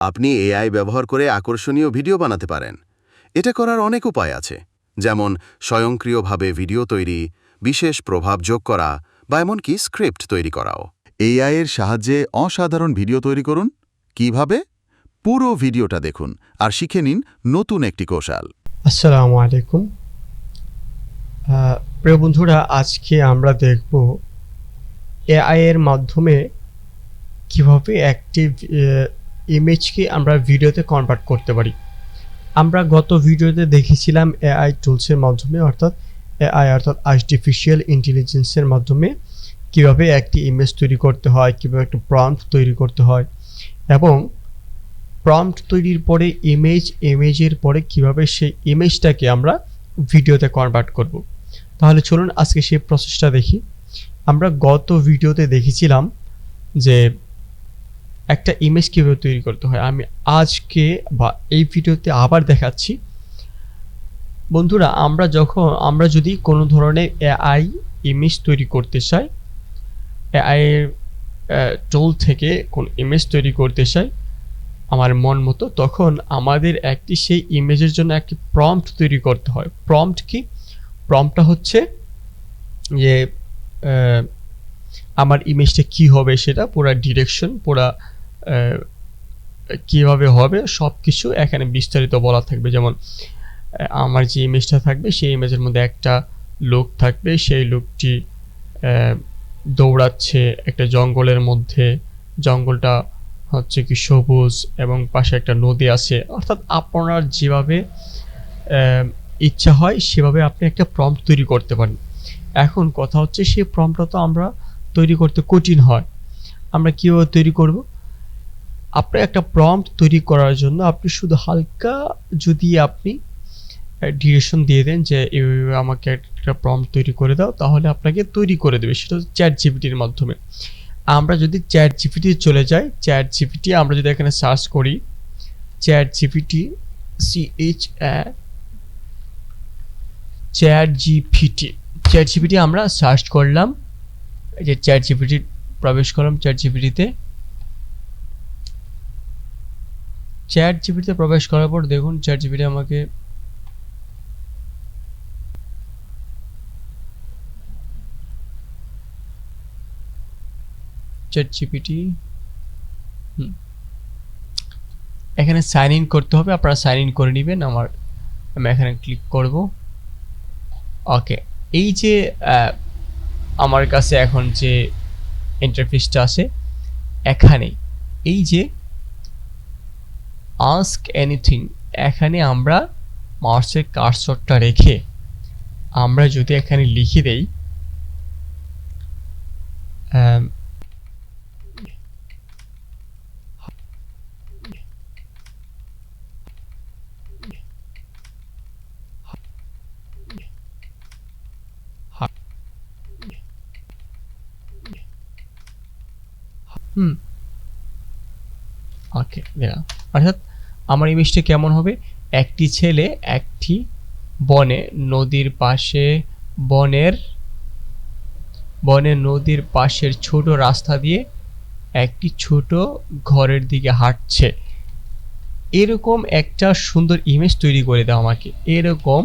আপনি এআই ব্যবহার করে আকর্ষণীয় ভিডিও বানাতে পারেন। এটা করার অনেক উপায় আছে, যেমন স্বয়ংক্রিয়ভাবে ভিডিও তৈরি, বিশেষ প্রভাব যোগ করা বা এমনকি স্ক্রিপ্ট তৈরি করাও। এআই এর সাহায্যে অসাধারণ ভিডিও তৈরি করুন। কীভাবে? পুরো ভিডিওটা দেখুন আর শিখে নিন নতুন একটি কৌশল। আসসালামু আলাইকুম। প্রিয় বন্ধুরা, আজকে আমরা দেখব এআই এর মাধ্যমে কীভাবে একটি ইমেজকে আমরা ভিডিওতে কনভার্ট করতে পারি। আমরা গত ভিডিওতে দেখেছিলাম এআই টুলসের মাধ্যমে, অর্থাৎ এআই অর্থাৎ আর্টিফিশিয়াল ইন্টেলিজেন্সের মাধ্যমে কীভাবে একটি ইমেজ তৈরি করতে হয়, কীভাবে একটা প্রম্পট তৈরি করতে হয় এবং প্রম্পট তৈরির পরে ইমেজ ইমেজের পরে কীভাবে সেই ইমেজটাকে আমরা ভিডিওতে কনভার্ট করব। তাহলে চলুন আজকে সেই প্রসেসটা দেখি। আমরা গত ভিডিওতে দেখেছিলাম যে একটা ইমেজ কীভাবে তৈরি করতে হয়? আমি আজকে বা এই ভিডিওতে আবার দেখাচ্ছি। বন্ধুরা, আমরা যখন, আমরা যদি কোনো ধরনের এআই ইমেজ তৈরি করতে চাই এআই টুল থেকে কোন ইমেজ তৈরি করতে চাই, আমার মন মতো, তখন আমাদের একটি সেই ইমেজের জন্য একটি প্রম্পট তৈরি করতে হয়। প্রম্পট কি? প্রম্পটটা হচ্ছে যে আমার ইমেজটা কি হবে সেটা পুরা ডিরেকশন পুরা কীভাবে হবে সব কিছু এখানে বিস্তারিত বলা থাকবে। যেমন আমার যে ইমেজটা থাকবে, সেই ইমেজের মধ্যে একটা লোক থাকবে। সেই লোকটি দৌড়াচ্ছে একটা জঙ্গলের মধ্যে। জঙ্গলটা হচ্ছে কি সবুজ এবং পাশে একটা নদী আছে। অর্থাৎ আপনার যেভাবে ইচ্ছা হয়, সেভাবে আপনি একটা প্রম্পট তৈরি করতে পারেন। এখন কথা হচ্ছে, সেই প্রম্পটটা তো আমরা তৈরি করতে কঠিন হয়। আমরা কীভাবে তৈরি করব? আপনার একটা প্রম্পট তৈরি করার জন্য আপনি শুধু হালকা যদি আপনি ডিরেকশন দিয়ে দেন যে এইভাবে আমাকে একটা প্রম্পট তৈরি করে দাও, তাহলে আপনাকে তৈরি করে দেবে। সেটা হচ্ছে চ্যাট জিপিটির মাধ্যমে। আমরা যদি চ্যাট জিপিটি চলে যাই চ্যাট জিপিটি আমরা যদি এখানে সার্চ করি chat GPT CH chat GPT chat GPT আমরা সার্চ করলাম যে চ্যাট জিপিটি প্রবেশ করলাম চ্যাট জিপিটিতে চ্যাট জিপিটিতে প্রবেশ করার পর দেখুন চ্যাট জিপিটি আমাকে চ্যাট জিপিটি এখানে সাইন ইন করতে হবে, আপনারা সাইন ইন করে নেবেন, আমার, আমি এখানে ক্লিক করব। ওকে এই যে আমার কাছে এখন যে ইন্টারফেসটা আছে এখানে এই যে আস্ক এনিথিং এখানে আমরা মাউসের কার্সরটা রেখে আমরা যদি এখানে লিখে দেই আম, হুম ওকে দিলাম অর্থাৎ আমার ইমেজটা কেমন হবে? একটি ছেলে একটি বনে, নদীর পাশে বনের, বনে, নদীর পাশের ছোট রাস্তা দিয়ে একটি ছোট ঘরের দিকে হাঁটছে। এরকম একটা সুন্দর ইমেজ তৈরি করে দাও আমাকে। এরকম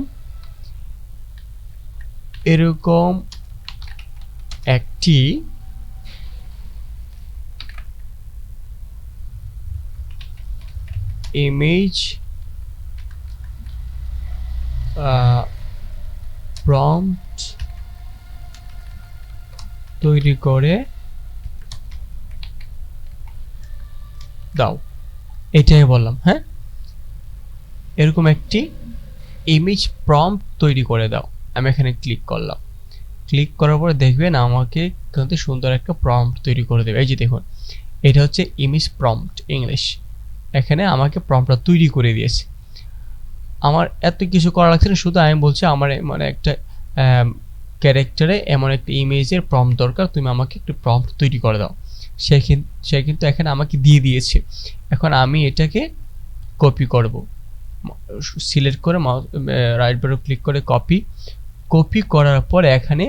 এরকম একটি image uh, prompt তৈরি করে দাও। এটাই বললাম হ্যাঁ? এরকম একটি ইমেজ প্রম্পট তৈরি করে দাও। আমি এখানে ক্লিক করলাম। ক্লিক করার পরে দেখবেন আমাকে কিন্তু সুন্দর একটা প্রম্পট তৈরি করে দেবে। এই যে দেখুন এটা হচ্ছে ইমেজ প্রম্পট ইংলিশ এখানে আমাকে প্রম্পটটা তৈরি করে দিয়েছে। আমার এত কিছু করা লাগছে না, শুধু আমি বলছি আমার মানে একটা ক্যারেক্টারে এমন একটা ইমেজের প্রম্পট দরকার, তুমি আমাকে একটু প্রম্পট তৈরি করে দাও। সে কিন্তু সে কিন্তু এখানে আমাকে দিয়ে দিয়েছে। এখন আমি এটাকে কপি করব। সিলেক্ট করে রাইট বাটন ক্লিক করে কপি কপি করার পর এখানে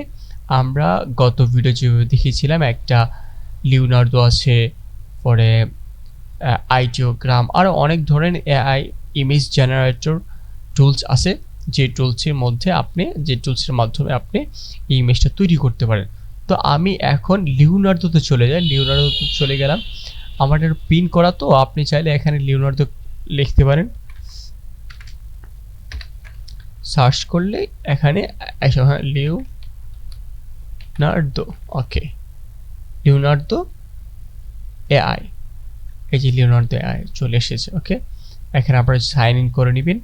আমরা গত ভিডিও যেভাবে দেখিয়েছিলাম, একটা লিওনার্দো আছে, পরে আইডিওগ্রাম আরও অনেক ধরনের এআই ইমেজ জেনারেটর টুলস আছে, যে টুলসের মধ্যে আপনি, যে টুলসের মাধ্যমে আপনি এই ইমেজটা তৈরি করতে পারেন। তো আমি এখন লিওনার্দোতে চলে যাই, লিওনার্দোতে চলে গেলাম। আমার পিন করা, তো আপনি চাইলে এখানে লিওনার্দো লিখতে পারেন। সার্চ করলে এখানে এসব হ্যাঁ Leonardo okay Leonardo AI এই যে লিওনার্দো চলে এসেছে ওকে এখানে আপনারা সাইন ইন করে নেবেন।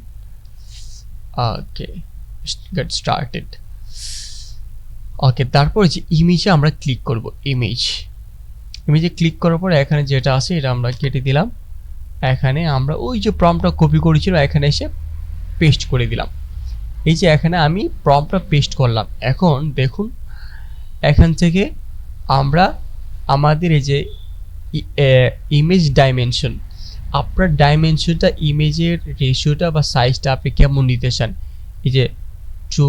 ওকে গেট স্টার্টেড ওকে তারপর যে ইমেজে আমরা ক্লিক করব ইমেজ ইমেজে ক্লিক করার পর এখানে যেটা আছে, এটা আমরা কেটে দিলাম। এখানে আমরা ওই যে প্রমটা কপি করেছিল, এখানে এসে পেস্ট করে দিলাম। এই যে এখানে আমি প্রমটা পেস্ট করলাম। এখন দেখুন, এখান থেকে আমরা আমাদের এই যে ইমেজ ডাইমেনশন আপনার ডাইমেনশনটা ইমেজের রেশিওটা বা সাইজটা আপনি কেমন নিতে চান? এই যে টু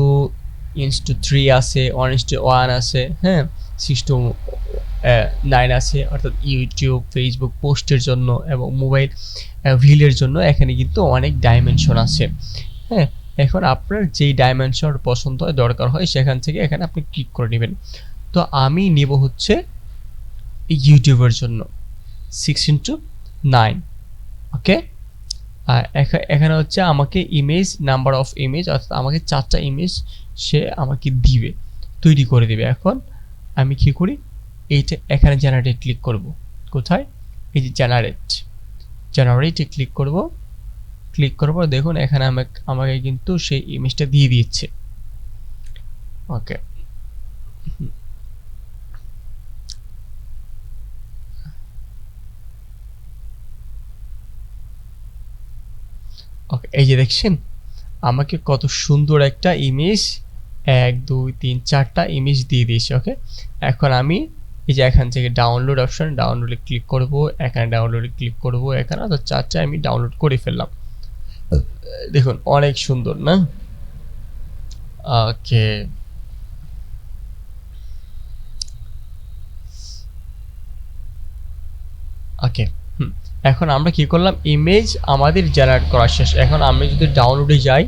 ইঞ্চ টু থ্রি আছে ওয়ান ইঞ্চ টু ওয়ান আছে হ্যাঁ? সিক্স টু নাইন আছে, অর্থাৎ ইউটিউব ফেসবুক পোস্টের জন্য এবং মোবাইল রিলের জন্য এখানে কিন্তু অনেক ডাইমেনশন আছে। হ্যাঁ? এখন আপনার যেই ডাইমেনশন পছন্দ হয়, দরকার হয়, সেখান থেকে এখানে আপনি ক্লিক করে নেবেন। তো আমি নেব হচ্ছে ইউটিউবের জন্য। সিক্স ইন্টু নাইন ওকে আর এখা- এখানে হচ্ছে আমাকে ইমেজ নাম্বার অফ ইমেজ অর্থাৎ আমাকে চারটা ইমেজ সে আমাকে দিবে, তৈরি করে দিবে। এখন আমি কি করি? এইটা এখানে জেনারেটে ক্লিক করব। কোথায়? এই যে জেনারেট জেনারেটে ক্লিক করব। ক্লিক করার পর দেখুন এখানে আমাকে আমাকে কিন্তু সেই ইমেজটা দিয়ে দিচ্ছে। ওকে এই যে দেখছেন, আমাকে কত সুন্দর একটা ইমেজ এক, দুই, তিন, চারটা ইমেজ দিয়ে দিয়েছে ওকে এখন আমি এই যে এখান থেকে ডাউনলোড অপশন ডাউনলোডে ক্লিক করব, এখানে ডাউনলোডে ক্লিক করব, এখানে তো চারটা আমি ডাউনলোড করে ফেললাম। দেখুন, অনেক সুন্দর, না? ওকে ওকে এখন আমরা কি করলাম? ইমেজ আমাদের জেনারেট করা শেষ। এখন আমি যদি ডাউনলোডে যাই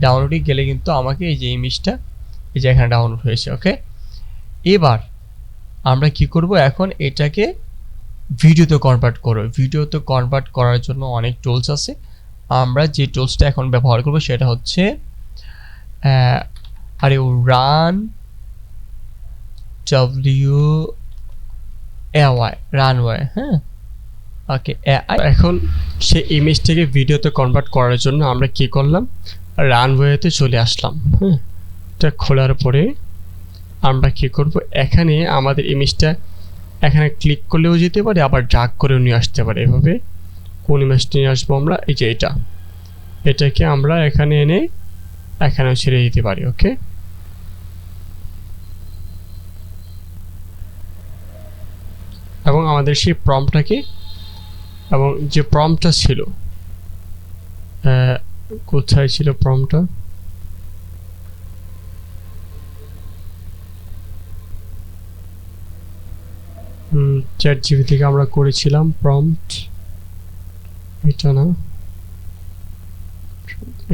ডাউনলোডে গেলে কিন্তু আমাকে এই যে ইমেজটা এই যে এখানে ডাউনলোড হয়েছে ওকে এবার আমরা কি করব? এখন এটাকে ভিডিওতে কনভার্ট করব। ভিডিওতে কনভার্ট করার জন্য অনেক টুলস আছে। আমরা যে টুলসটা এখন ব্যবহার করব সেটা হচ্ছে আরে রান ডাব্লিউ এওয়াই রানওয়ে হ্যাঁ? ওকে এখন সেই ইমেজটাকে ভিডিওতে কনভার্ট করার জন্য আমরা কি করলাম? রানওয়েতে চলে আসলাম হ্যাঁ? এটা খোলার পরে আমরা কি করব? এখানে আমাদের ইমেজটা এখানে ক্লিক করলেও যেতে পারে, আবার ড্রাগ করেও নিয়ে আসতে পারে। এভাবে কোন ইমেজটা নিয়ে আসব আমরা? এই যে এটা। এটাকে আমরা এখানে এনে এখানেও ছেড়ে দিতে পারি ওকে এবং আমাদের সেই প্রমটাকে এবং যে প্রমটা ছিল কোথায় ছিল প্রমটা চ্যাট জিবি থেকে আমরা করেছিলাম প্রম্পট এটা না?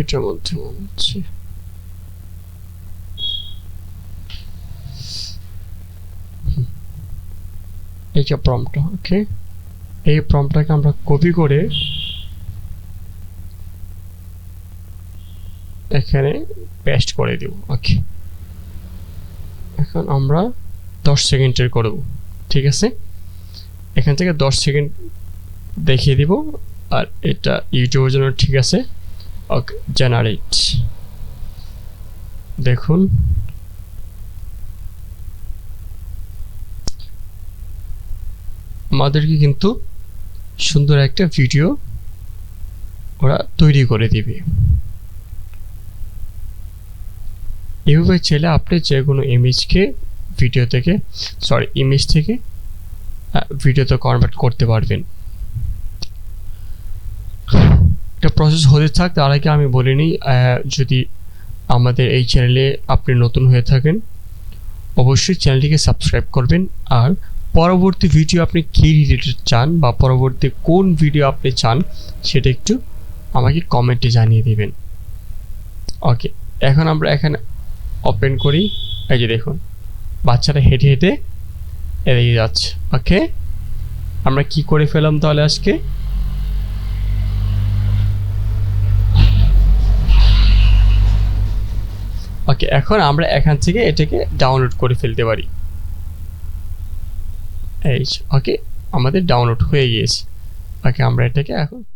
এটার মধ্যে মনে হচ্ছে। যে প্রম্পটা ওকে এই প্রম্পটাকে আমরা কপি করে এখানে পেস্ট করে দেব। ওকে এখন আমরা দশ সেকেন্ডের করব। ঠিক আছে? এখান থেকে দশ সেকেন্ড দেখিয়ে দিব আর এটা ইউটিউবের জন্য ঠিক আছে। ওকে জেনারেট দেখুন। আমাদেরকে কিন্তু সুন্দর একটা ভিডিও ওরা তৈরি করে দিবে। এভাবে চাইলে আপনি যে কোনো ইমেজকে ভিডিও থেকে সরি ইমেজ থেকে ভিডিওতে কনভার্ট করতে পারবেন। এটা প্রসেস হতে থাক, তার আগে আমি বলে নিই যদি আমাদের এই চ্যানেলে আপনি নতুন হয়ে থাকেন, অবশ্যই চ্যানেলটিকে সাবস্ক্রাইব করবেন আর পরবর্তী ভিডিও আপনি কী রিলেটেড চান বা পরবর্তী কোন ভিডিও আপনি চান, সেটা একটু আমাকে কমেন্টে জানিয়ে দিবেন। ওকে এখন আমরা এখানে ওপেন করি। এই যে দেখুন, বাচ্চারা হেঁটে হেঁটে এদিকে যাচ্ছে। ওকে আমরা কি করে ফেলাম তাহলে আজকে? ওকে এখন আমরা এখান থেকে এটাকে ডাউনলোড করে ফেলতে পারি। এই ওকে আমাদের ডাউনলোড হয়ে গিয়েছে। ওকে আমরা এটাকে এখন